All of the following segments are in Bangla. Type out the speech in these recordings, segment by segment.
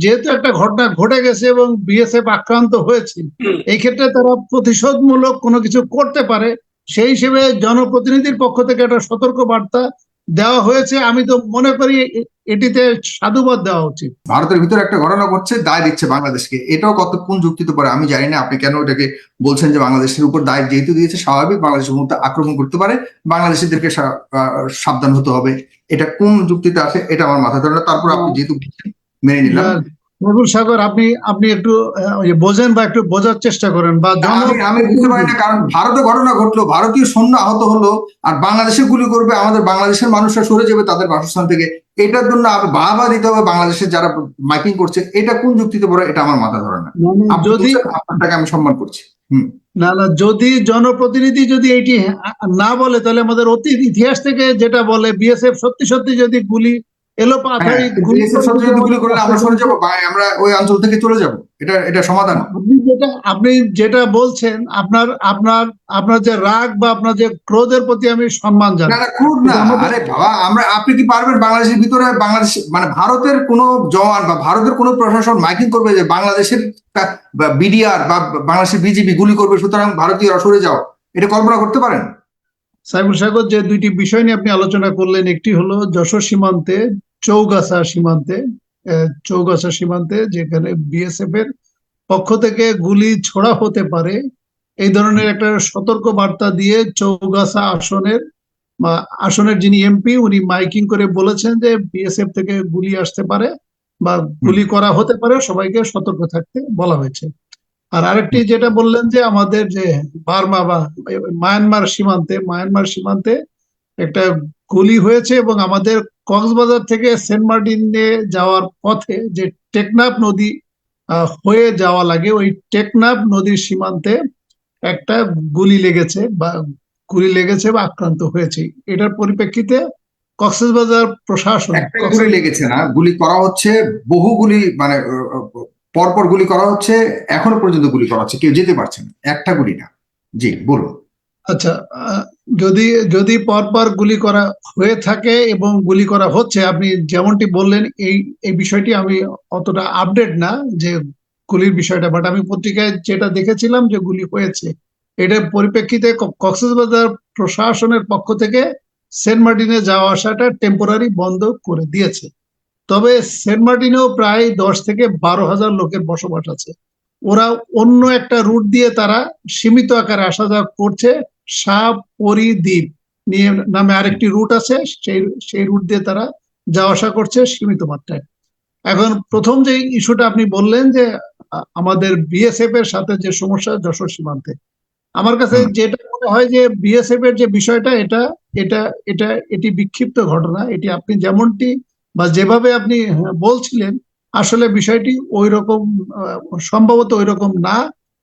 যেহেতু একটা ঘটনা ঘটে গেছে এবং বিএসএফ আক্রান্ত হয়েছে। এই ক্ষেত্রে তারা প্রতিশোধমূলক কোনো কিছু করতে পারে। সেই হিসেবে জনপ্রতিনিধির পক্ষ থেকে একটা সতর্ক বার্তা দেওয়া হয়েছে। আমি তো মনে করি এটিতে সাধুবাদ দেওয়া উচিত। ভারতের ভিতরে একটা ঘটনা ঘটছে দায় দিচ্ছে বাংলাদেশকে। এটাও কত কোন যুক্তিতে পারে আমি জানি না। আপনি কেন এটাকে বলছেন যে বাংলাদেশের উপর দায় যেহেতু দিয়েছে স্বাভাবিক বাংলাদেশের মধ্যে আক্রমণ করতে পারে। বাংলাদেশিদেরকে সা- আহ, সাবধান হতে হবে। এটা কোন যুক্তিতে আসে এটা আমার মাথা ধরে তারপর আপনি যেহেতু মেনে নিলাম। রবুল সাগর আপনি আপনি একটু আহ, ওই যে বোঝেন বা একটু বোঝার চেষ্টা করেন বা আমি বুঝতে পারি না কারণ ভারতে ঘটনা ঘটলো ভারতীয় সৈন্য আহত হলো আর বাংলাদেশে গুলি করবে আমাদের বাংলাদেশের মানুষরা সরে যাবে তাদের বাসস্থান থেকে। এটার জন্য বাহবা দিতে হবে বাংলাদেশের যারা মাইকিং করছে এটা কোন যুক্তিতে পড়ে এটা আমার মাথা ধরে না। যদি আপনারটাকে আমি সম্মান করছি। হুম। না না যদি জনপ্রতিনিধি যদি এটি না বলে তাহলে আমাদের অতীত ইতিহাস থেকে যেটা বলে বিএসএফ সত্যি সত্যি যদি গুলি এলো পাথারি হ্যাঁ, গুলি BSF সত্যি যদি গুলি করলে আমরা সরে যাব আমরা ওই অঞ্চল থেকে চলে যাব। এটা এটা সমাধান। আপনি যেটা আপনি যেটা বলছেন আপনার আপনার আপনার যে রাগ বা আপনার যে ক্রোধের প্রতি আমি সম্মান জানাই। না ক্রুড না। আরে বাবা আমরা আপনি কি পারবেন বাংলাদেশের ভিতরে বাংলাদেশ মানে ভারতের কোনো জওয়ান বা ভারতের কোনো প্রশাসন মাইকিং করবে যে বাংলাদেশের বিডিআর বা বাংলাদেশের বিজেপি গুলি করবে সুতরাং ভারতীয়রা সরে যাও? এটা কল্পনা করতে পারেন? সাইবুল সাগর যে দুইটি বিষয় নিয়ে আপনি আলোচনা করলেন একটি হলো যশোর সীমান্তে চৌগাছা সীমান্তে চৌগাছা সীমান্তে যেখানে বিএসএফ এর পক্ষ থেকে গুলি ছোড়া হতে পারে। এই ধরনের একটা সতর্ক বার্তা দিয়ে চৌগাছা আসনের বা আসনের যিনি এমপি উনি মাইকিং করে বলেছেন যে বিএসএফ থেকে গুলি আসতে পারে বা গুলি করা হতে পারে। সবাইকে সতর্ক থাকতে বলা হয়েছে। আর আরেকটি যেটা বললেন যে আমাদের যে বার্মা বা মায়ানমার সীমান্তে মায়ানমার সীমান্তে একটা গুলি হয়েছে এবং আমাদের কক্সবাজার থেকে সেন্ট মার্টিনে যাওয়ার পথে যে টেকনাফ নদী হয়ে যাওয়া লাগে, ওই টেকনাফ নদীর সীমান্তে একটা গুলি লেগেছে বা গুলি লেগেছে বা আক্রান্ত হয়েছে। এটার পরিপ্রেক্ষিতে কক্সবাজার প্রশাসন লেগেছে না, গুলি করা হচ্ছে, বহু গুলি মানে পরপর গুলি করা হচ্ছে, এখনও পর্যন্ত গুলি করা হচ্ছে, কেউ যেতে পারছে না। একটা গুলি না। জি, বলুন। আচ্ছা যদি যদি পরপর গুলি করা হয়ে থাকে এবং গুলি করা হচ্ছে, আপনি যেমনটি বললেন, এই এই বিষয়টি আমি অতটা আপডেট না যে গুলির বিষয়টা বাট আমি পত্রিকায় যেটা দেখেছিলাম যে গুলি হয়েছে এটার পরিপ্রেক্ষিতে কক্সবাজার প্রশাসনের পক্ষ থেকে সেন্ট মার্টিনে যাওয়া আসাটা টেম্পোরারি বন্ধ করে দিয়েছে। তবে সেন্ট মার্টিনেও প্রায় দশ থেকে বারো হাজার লোকের বসবাস আছে। ওরা অন্য একটা রুট দিয়ে তারা সীমিত আকারে আসা যাওয়া করছে সাপ পরিদ্বীপ নিয়ে নামে আরেকটি রুট আছে সেই সেই রুট দিয়ে তারা যাওয়া আসা করছে সীমিত মাত্রায়। এখন প্রথম যে ইস্যুটা আপনি বললেন যে আমাদের বিএসএফ এর সাথে যে সমস্যা যশোর সীমান্তে। আমার কাছে যেটা মনে হয় যে বিএসএফ এর যে বিষয়টা এটা এটা এটা এটি বিক্ষিপ্ত ঘটনা। এটি আপনি যেমনটি বা যেভাবে আপনি হ্যাঁ, বলছিলেন আসলে বিষয়টি ওই রকম সম্ভবত ওই রকম না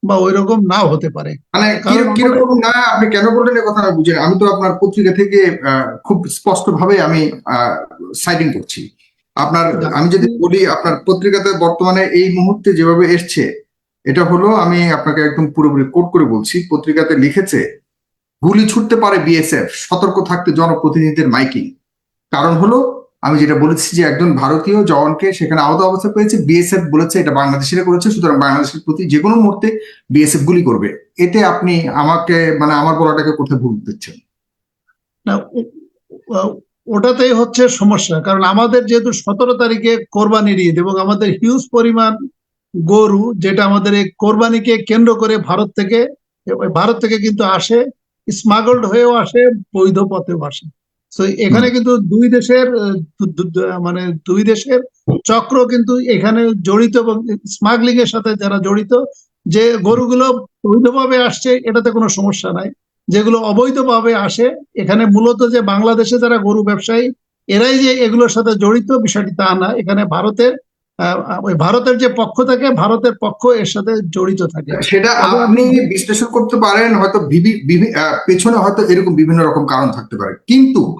বা ওই রকম নাও হতে পারে। মানে কীরকম না আপনি কেন বললেন কথা বুঝে আমি তো আপনার পত্রিকা থেকে খুব স্পষ্ট ভাবে আমি সাইডিং করছি। আপনার আমি যদি বলি আপনার পত্রিকাতে বর্তমানে এই মুহূর্তে যেভাবে এসছে এটা হলো আমি আপনাকে একদম পুরোপুরি কোট করে বলছি পত্রিকাতে লিখেছে গুলি ছুটতে পারে বিএসএফ সতর্ক থাকতে জনপ্রতিনিধিদের মাইকিং। কারণ হলো আমি যেটা বলেছি যে একজন ভারতীয় জওয়ানকে সেখানে আহত অবস্থা পেয়েছে বিএসএফ বলেছে এটা বাংলাদেশিরা করেছে, সুতরাং বাংলাদেশের প্রতি যে কোনো মুহূর্তে বিএসএফ গুলি করবে। এতে আপনি আমাকে মানে আমার বলাটাকে কোথায় ভুল দিচ্ছেন ওটাতেই হচ্ছে সমস্যা, কারণ আমাদের যেহেতু সতেরো তারিখে কোরবানির ঈদ এবং আমাদের হিউজ পরিমাণ গরু, যেটা আমাদের এই কোরবানিকে কেন্দ্র করে ভারত থেকে ভারত থেকে কিন্তু আসে স্মাগলড হয়েও আসে, বৈধ পথেও আসে। তো এখানে কিন্তু দুই দেশের মানে দুই দেশের চক্র কিন্তু এখানে জড়িত এবং স্মাগলিং এর সাথে যারা জড়িত যে গরুগুলো বৈধভাবে আসছে এটাতে কোনো সমস্যা নাই। যেগুলো অবৈধভাবে আসে এখানে মূলত যে বাংলাদেশে যারা গরু ব্যবসায়ী এরাই যে এগুলোর সাথে জড়িত বিষয়টি তা না। এখানে ভারতের ওই ভারতের যে পক্ষ থাকে ভারতের পক্ষ এর সাথে জড়িত থাকে। সেটা আপনি বিশ্লেষণ করতে পারেন হয়তো পেছনে হয়তো এরকম বিভিন্ন রকম কারণ থাকতে পারে। কিন্তু।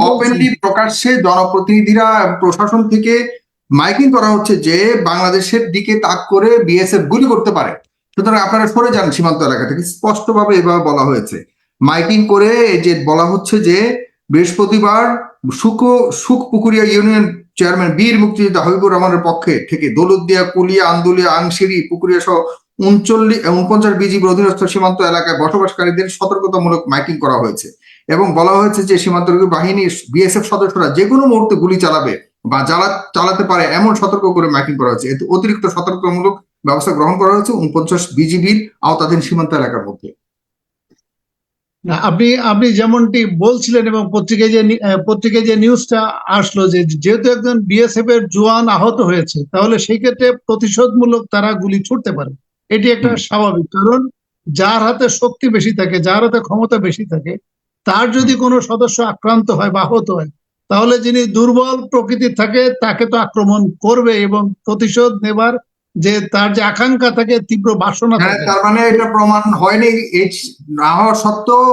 ওপেনলি প্রকাশ্যে জনপ্রতিনিধিরা প্রশাসন থেকে মাইকিং করা হচ্ছে যে বাংলাদেশের দিকে তাক করে বিএসএফ গুলি করতে পারে। সুতরাং আপনারা সরে যান সীমান্ত এলাকা থেকে। স্পষ্টভাবে এভাবে বলা হয়েছে। মাইকিং করে এই যে বলা হচ্ছে যে বৃহস্পতিবার সুক সুখ পুকুরিয়া ইউনিয়ন চেয়ারম্যান বীর মুক্তিযোদ্ধা হাবিবুর রহমানের পক্ষে থেকে দৌলতদিয়া, কুলিয়া, আন্দুলিয়া, আংশিরি পুকুরিয়া সহ উনচল্লিশ উনপঞ্চাশ বিজিবির অধীনস্থ সীমান্ত এলাকায় বসবাসকারীদের সতর্কতামূলক মাইকিং করা হয়েছে এবং বলা হয়েছে যে সীমান্তরক্ষী বাহিনীর বিএসএফ সদস্যরা যে কোনো মুহূর্তে গুলি চালাবে বা জ্বালা চালাতে পারে এমন সতর্ক করে মাইকিং করা হয়েছে। এতে অতিরিক্ত সতর্কমূলক ব্যবস্থা গ্রহণ করা হয়েছে উনপঞ্চাশ বিজিবির আওতাধীন সীমান্ত এলাকার মধ্যে। না আপনি আপনি যেমনটি বলছিলেন এবং পত্রিকায় যে পত্রিকায় যে নিউজটা আসলো যে যেহেতু একজন বিএসএফ এর জোয়ান আহত হয়েছে তাহলে সেই ক্ষেত্রে প্রতিশোধমূলক তারা গুলি ছুটতে পারে। এটি একটা স্বাভাবিক কারণ যার হাতে শক্তি বেশি থাকে যার হাতে ক্ষমতা বেশি থাকে তার যদি কোনো সদস্য আক্রান্ত হয় বা আহত হয় তাহলে যিনি দুর্বল প্রকৃতির থাকে তাকে তো আক্রমণ করবে এবং প্রতিশোধ নেবার যে তার যে আকাঙ্ক্ষা থাকে তীব্র বাসনা হ্যাঁ থাকে। তার মানে এটা প্রমাণ হয়নি। এই না হওয়া সত্ত্বেও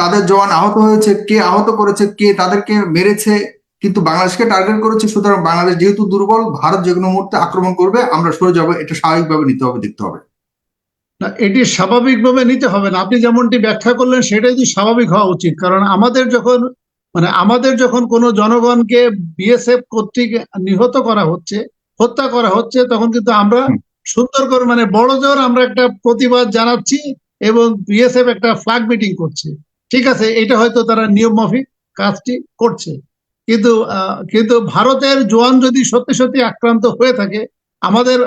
তাদের জওয়ান আহত হয়েছে কে আহত করেছে কে তাদেরকে মেরেছে কিন্তু বাংলাদেশকে টার্গেট করেছে সুতরাং বাংলাদেশ যেহেতু দুর্বল ভারত যে কোনো মুহূর্তে আক্রমণ করবে আমরা সরে যাব এটা স্বাভাবিকভাবে নিতে হবে দেখতে হবে। না এটি স্বাভাবিকভাবে নিতে হবে না। আপনি যেমনটি ব্যাখ্যা করলেন সেটাই তো স্বাভাবিক হওয়া উচিত। কারণ আমাদের যখন মানে আমাদের যখন কোনো জনগণকে বিএসএফ কর্তৃক নিহত করা হচ্ছে হত্যা করা হচ্ছে তখন কিন্তু আমরা। সুন্দর করে মানে বড় জোর আমরা একটা প্রতিবাদ জানাচ্ছি এবং বিএসএফ একটা ফ্ল্যাগ মিটিং করছে। ঠিক আছে এটা হয়তো তারা নিয়ম মাফিক কাজটি করছে। কিন্তু কিন্তু ভারতের জোয়ান যদি সত্যি সত্যি আক্রান্ত হয়ে থাকে আমাদের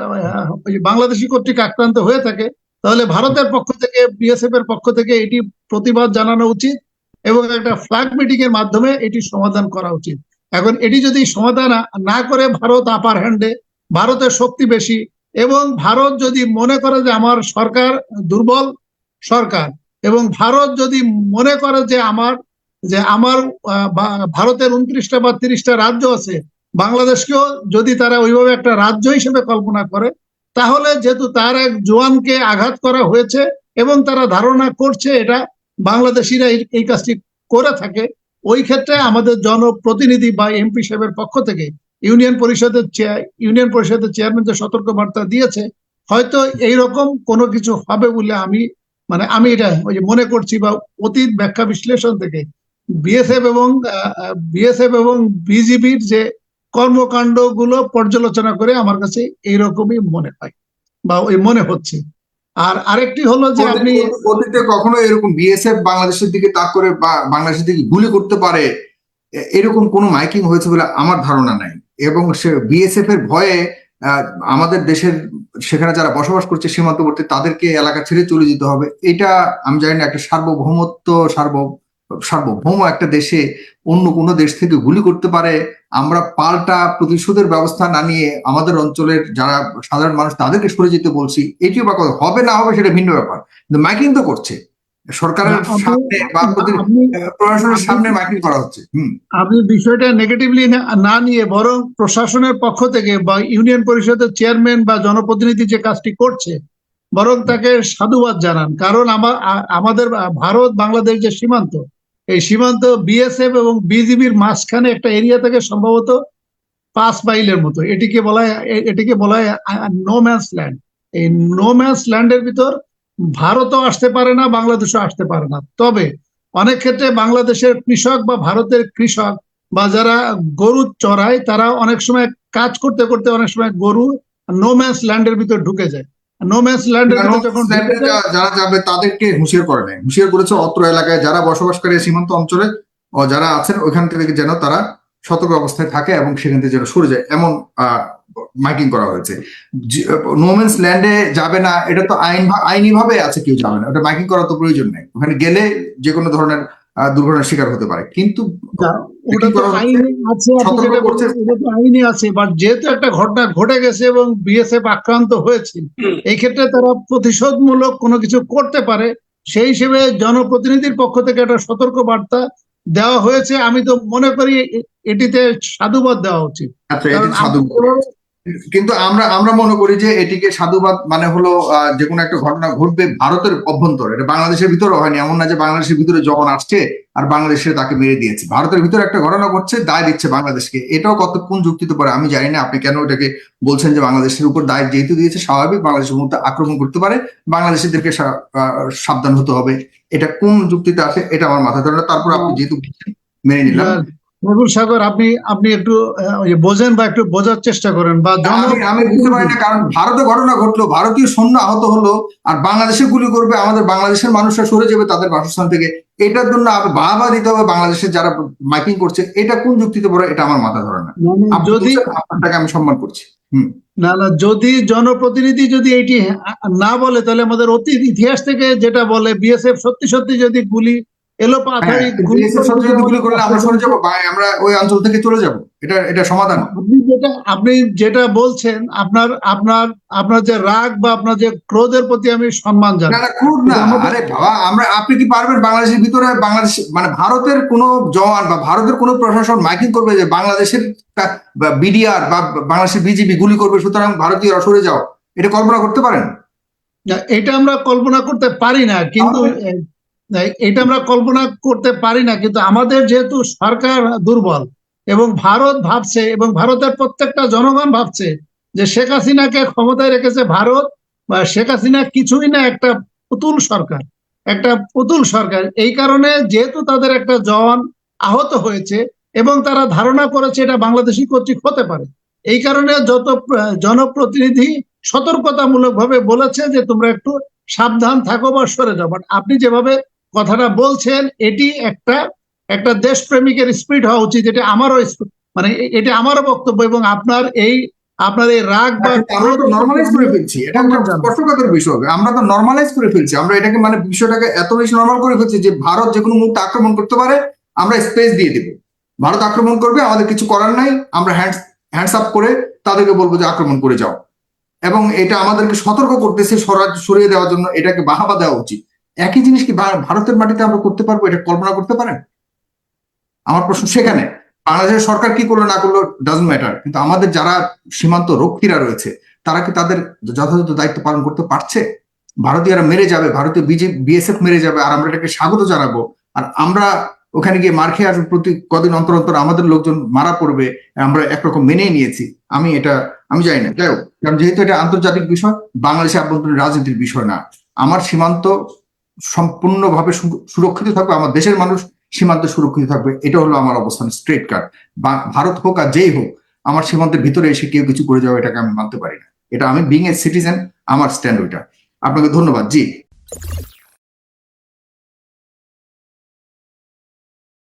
বাংলাদেশি কর্তৃক আক্রান্ত হয়ে থাকে তাহলে ভারতের পক্ষ থেকে বিএসএফ এর পক্ষ থেকে এটি প্রতিবাদ জানানো উচিত এবং একটা ফ্ল্যাগ মিটিং এর মাধ্যমে এটি সমাধান করা উচিত। এখন এটি যদি সমাধান না করে ভারত আপার হ্যান্ডে ভারতের শক্তি বেশি এবং ভারত যদি মনে করে যে আমার সরকার দুর্বল সরকার এবং ভারত যদি মনে করে যে আমার যে আমার ভারতের উনত্রিশটা বা তিরিশটা রাজ্য আছে, বাংলাদেশকেও যদি তারা ওইভাবে একটা রাজ্য হিসেবে কল্পনা করে, তাহলে যেহেতু তার এক জোয়ানকে আঘাত করা হয়েছে এবং তারা ধারণা করছে এটা বাংলাদেশিরা এই কাজটি করে থাকে, ওই ক্ষেত্রে আমাদের জনপ্রতিনিধি বা এমপি সাহেবের পক্ষ থেকে ইউনিয়ন পরিষদের ইউনিয়ন পরিষদের চেয়ারম্যান যে সতর্ক বার্তা দিয়েছে হয়তো এইরকম কোনো কিছু হবে বলে আমি মানে আমি এটা ওই যে মনে করছি বা অতীত ব্যাখ্যা বিশ্লেষণ থেকে বিএসএফ এবং বিএসএফ এবং বিজিবির যে কর্মকাণ্ডগুলো পর্যালোচনা করে আমার কাছে এইরকমই মনে হয় বা ওই মনে হচ্ছে। আর আরেকটি হলো যে আপনি অতীতে- কখনো এরকম বিএসএফ বাংলাদেশের দিকে তাক করে বা বাংলাদেশের দিকে গুলি করতে পারে এরকম কোনো মাইকিং হয়েছে বলে আমার ধারণা নাই। এবং সে বিএসএফ এর ভয়ে আমাদের দেশের সেখানে যারা বসবাস করছে সীমান্তবর্তী, তাদেরকে এলাকা ছেড়ে চলে যেতে হবে। এটা আমি জানি না, একটা সার্বভৌমত্ব, সার্ব, সার্বভৌম একটা দেশে অন্য কোনো দেশ থেকে গুলি করতে পারে। আমরা পাল্টা প্রতিশোধের ব্যবস্থা না নিয়ে আমাদের অঞ্চলের যারা সাধারণ মানুষ, তাদেরকে সরে যেতে বলছি। এটিও বা হবে, না হবে, সেটা ভিন্ন ব্যাপার। কিন্তু মাইকিং তো করছে। সরকারের সামনে বা প্রশাসনের সামনে মাইকিং করা হচ্ছে। আপনি বিষয়টা নেগেটিভলি না নিয়ে বরং প্রশাসনের পক্ষ থেকে বা ইউনিয়ন পরিষদের চেয়ারম্যান বা জনপ্রতিনিধি যে কাজটি করছে বরং তাকে সাধুবাদ জানান। কারণ আমার আমাদের ভারত বাংলাদেশ যে সীমান্ত এই সীমান্ত বিএসএফ এবং বিজিবির মাঝখানে একটা এরিয়া থেকে সম্ভবত পাঁচ মাইলের মতো। এটিকে বলা হয় এটিকে বলা হয় নো ম্যানস ল্যান্ড এই নো ম্যানস ল্যান্ডের ভিতর ভারতও আসতে পারে না বাংলাদেশও আসতে পারে না। তবে অনেক ক্ষেত্রে বাংলাদেশের কৃষক বা ভারতের কৃষক বা যারা গরু চড়ায় তারা অনেক সময় কাজ করতে করতে অনেক সময় গরু নো ম্যানস ল্যান্ডের ভিতর ঢুকে যায়। নো ম্যানস ল্যান্ডের যখন যারা যাবে তাদেরকে হুঁশিয়ার করে নেয়। হুঁশিয়ার করেছে অত্র এলাকায় যারা বসবাসকারী সীমান্ত অঞ্চলে ও যারা আছেন ওইখান থেকে যেন তারা সতর্ক অবস্থায় থাকে এবং সেখান থেকে যেন সরে যায়। এমন মাইকিং করা হয়েছে। নোমেন্স ল্যান্ডে যাবে না এটা তো আইন আইনি ভাবে আছে কেউ যাবে না। ওটা মাইকিং করার তো প্রয়োজন নেই। ওখানে গেলে যে কোনো ধরনের আহ, দুর্ঘটনার শিকার হতে পারে। কিন্তু আইনে আছে আপনি সতর্ক যেটা করছে। বলছেন, ওটা তো আইনে আছে বাট যেহেতু একটা ঘটনা ঘটে গেছে এবং বিএসএফ আক্রান্ত হয়েছে এই ক্ষেত্রে তারা প্রতিশোধমূলক কোনো কিছু করতে পারে। সেই হিসেবে জনপ্রতিনিধির পক্ষ থেকে একটা সতর্ক বার্তা দেওয়া হয়েছে আমি তো মনে করি এটিতে সাধুবাদ দেওয়া উচিত। কিন্তু আমরা আমরা মনে করি যে এটিকে সাধুবাদ মানে হলো যে কোনো একটা ঘটনা ঘটবে ভারতের অভ্যন্তরে। এটা বাংলাদেশের ভিতরে হয়নি এমন না যে বাংলাদেশের ভিতরে যখন আসছে আর বাংলাদেশে তাকে মেরে দিয়েছে। ভারতের ভিতরে একটা ঘটনা ঘটছে দায় দিচ্ছে বাংলাদেশকে। এটাও কত কোন যুক্তিতে পারে আমি জানি না আপনি কেন এটাকে বলছেন যে বাংলাদেশের উপর দায় যেহেতু দিয়েছে স্বাভাবিক বাংলাদেশের মধ্যে আক্রমণ করতে পারে বাংলাদেশিদেরকে সাবধান হতে হবে। এটা কোন যুক্তিতে আসে এটা আমার মাথায় ধরে তারপর আপনি যেহেতু মেনে নিলাম। রবুল সাগর আপনি আপনি একটু বোঝেন বা একটু বোঝার চেষ্টা করেন বা আমি বুঝতে পারি না কারণ ভারতে ঘটনা ঘটলো ভারতীয় সৈন্য আহত হলো আর বাংলাদেশে গুলি করবে আমাদের বাংলাদেশের মানুষরা সরে যাবে তাদের বাসস্থান থেকে। এটার জন্য বাহবা দিতে হবে বাংলাদেশের যারা মাইকিং করছে এটা কোন যুক্তিতে পড়ে এটা আমার মাথা ধরে না। যদি আপনারটাকে আমি সম্মান করছি। হুম। না না যদি জনপ্রতিনিধি যদি এটি না বলে তাহলে আমাদের অতীত ইতিহাস থেকে যেটা বলে বিএসএফ সত্যি সত্যি যদি গুলি এলো পাথারি হ্যাঁ, গুলি করলে আমরা সরে যাব আমরা ওই অঞ্চল থেকে চলে যাব। এটা এটা সমাধান। আপনি যেটা আপনি যেটা বলছেন আপনার আপনার আপনার যে রাগ বা আপনার যে ক্রোধের প্রতি আমি সম্মান জানাই। না ক্রুড না। আরে বাবা আমরা আপনি কি পারবেন বাংলাদেশের ভিতরে বাংলাদেশ মানে ভারতের কোনো জওয়ান বা ভারতের কোনো প্রশাসন মাইকিং করবে যে বাংলাদেশের বিডিআর বা বাংলাদেশের বিজেপি গুলি করবে সুতরাং ভারতীয়রা সরে যাও। এটা কল্পনা করতে পারেন? এটা আমরা কল্পনা করতে পারি না কিন্তু এটা আমরা কল্পনা করতে পারি না, কিন্তু আমাদের যেহেতু সরকার দুর্বল এবং ভারত ভাবছে এবং ভারতের প্রত্যেকটা জনগণ ভাবছে যে শেখ হাসিনাকে ক্ষমতায় রেখেছে ভারত বা শেখ হাসিনা কিছুই না, একটা পুতুল সরকার, একটা পুতুল সরকার। এই কারণে যেহেতু তাদের একটা জওয়ান আহত হয়েছে এবং তারা ধারণা করেছে এটা বাংলাদেশি কর্তৃক হতে পারে। এই কারণে যত জনপ্রতিনিধি সতর্কতামূলক ভাবে বলেছে যে তোমরা একটু সাবধান থাকো বা সরে যাও। বাট আপনি যেভাবে কথাটা বলছেন এটি একটা একটা দেশপ্রেমিকের স্পিরিট হওয়া উচিত এটা আমারও মানে এটা আমারও বক্তব্য এবং আপনার এই আপনার এই রাগ বা আমরা তো নর্মালাইজ করে ফেলছি এটা একটা স্পষ্টকাতের বিষয় আমরা তো নর্মালাইজ করে ফেলছি আমরা এটাকে মানে বিষয়টাকে এত বেশি নর্মাল করে ফেলছি যে ভারত যে কোনো মুহূর্তে আক্রমণ করতে পারে আমরা স্পেস দিয়ে দেব। ভারত আক্রমণ করবে আমাদের কিছু করার নাই আমরা হ্যান্ডস হ্যান্ডস আপ করে তাদেরকে বলব যে আক্রমণ করে যাও। এবং এটা আমাদেরকে সতর্ক করতেছে সরিয়ে দেওয়ার জন্য এটাকে বাহাবা দেওয়া উচিত। একই জিনিস কি ভারতের মাটিতে আমরা করতে পারব? এটা কল্পনা করতে পারেন? আমার প্রশ্ন সেখানে। বাংলাদেশের সরকার কি করল, না করল ডাজন্ট ম্যাটার কিন্তু আমাদের যারা সীমান্ত রক্ষীরা রয়েছে, তারা কি তাদের যথাযথ দায়িত্ব পালন করতে পারছে? ভারতীয়রা মেরে যাবে, ভারতীয় বিজে বিএসএফ মেরে যাবে, আর আমরা এটাকে স্বাগত জানাব। আর আমরা ওখানে গিয়ে মার খেয়ে আসব প্রতি কদিন অন্তর অন্তর আমাদের লোকজন মারা পড়বে, আমরা একরকম মেনেই নিয়েছি। আমি এটা, আমি জানি না। যাই হোক, কারণ যেহেতু এটা আন্তর্জাতিক বিষয়, বাংলাদেশের আভ্যন্তরীণ রাজনীতির বিষয় না। আমার সীমান্ত সম্পূর্ণভাবে সুরক্ষিত থাকবে, আমার দেশের মানুষ সীমান্ত সুরক্ষিত থাকবে, এটা হলো আমার অবস্থান স্ট্রেট কার্ড ভারত হোক আর যেই হোক, আমার সীমান্তের ভিতরে এসে কেউ কিছু করে যাবে, এটাকে আমি মানতে পারি না। এটা আমি বিং এ সিটিজেন আমার স্ট্যান্ড ওইটা। আপনাকে ধন্যবাদ, জি।